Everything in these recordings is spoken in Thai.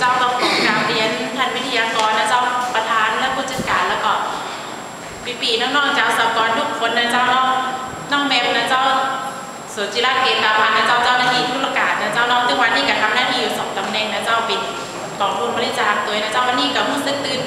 เจ้าก็ขอกราบเรียนท่านวิทยากรนะเจ้าประธานและผู้จัดการแล้วก็ปีปีน้องๆเจ้าสกรทุกคนนะเจ้าเนาะน้องแมมนะเจ้าสุจิราเกตาพันนะเจ้าเจ้าหน้าที่ธุรการนะเจ้าน้องตึงวันนี้ก็ทำหน้าที่อยู่สองตำแหน่งนะเจ้าเป็นกองทุนบริจาคตัวนะเจ้าวันนี้ก็รู้สึกตื่น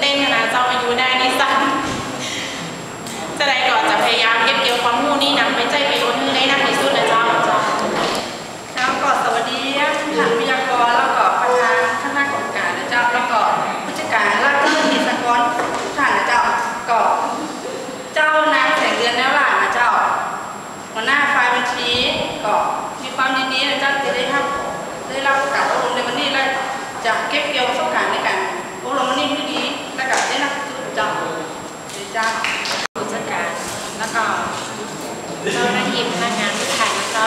การราชการนิสกรทุกท่านนะเจ้าก็เจ้านางแสงเดือนแล้วล่ะนะเจ้าหัวหน้าฝ่ายบัญชีก็มีความยินดีนะเจ้าที่ได้รับได้รับโอกาสอบรมในวันนี้และจะเก็บเกี่ยวประสบการณ์ในการอบรมวันนี้ที่ดีและก็ได้รับจุดเจ้าเดี๋ยวเจ้าผู้จัดการแล้วก็เจ้าหน้าที่พนักงานทุกท่านแล้วก็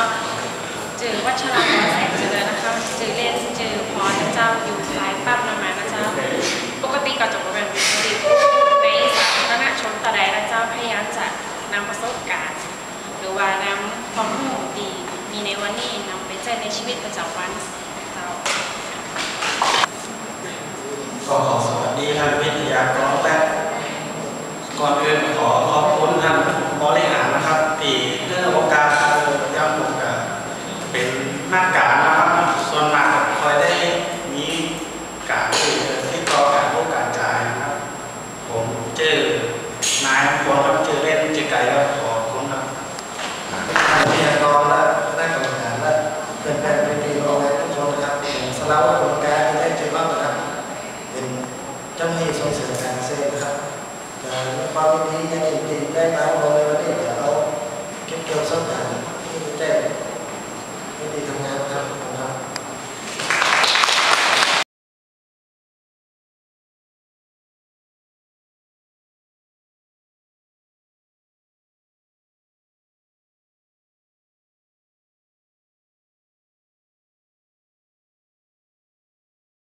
เจอวัชรพรแสงเจริญนะคะเจอเล่น การ หรือว่านำความรู้ดีมีในวันนี้นำไปใช้ในชีวิตประจำวันเจ้าก็ขอสวัสดีท่านวิทยากรและก่อนอื่นขอขอบคุณท่านบริหารนะครับที่เรื่องโอกาสย่ำโอกาสเป็นนักการนะครับส่วนมากคอยได้มีการที่ที่ต่อการพบการจ่ายนะครับ ผมเจอนายคนครับเจอเล่นเจอไก่ครับขอบคุณครับ ทางวิทยากรและคณะกรรมการและเป็นแฟนเป็นทีมรองทุกคน นะครับผมสลาวกรรมการที่ได้เจอบ้างนะครับเป็นเจ้าหน้าที่ส่งเสริมการเกษตรนะครับแต่ในความยินดียังยินดีได้มาอบร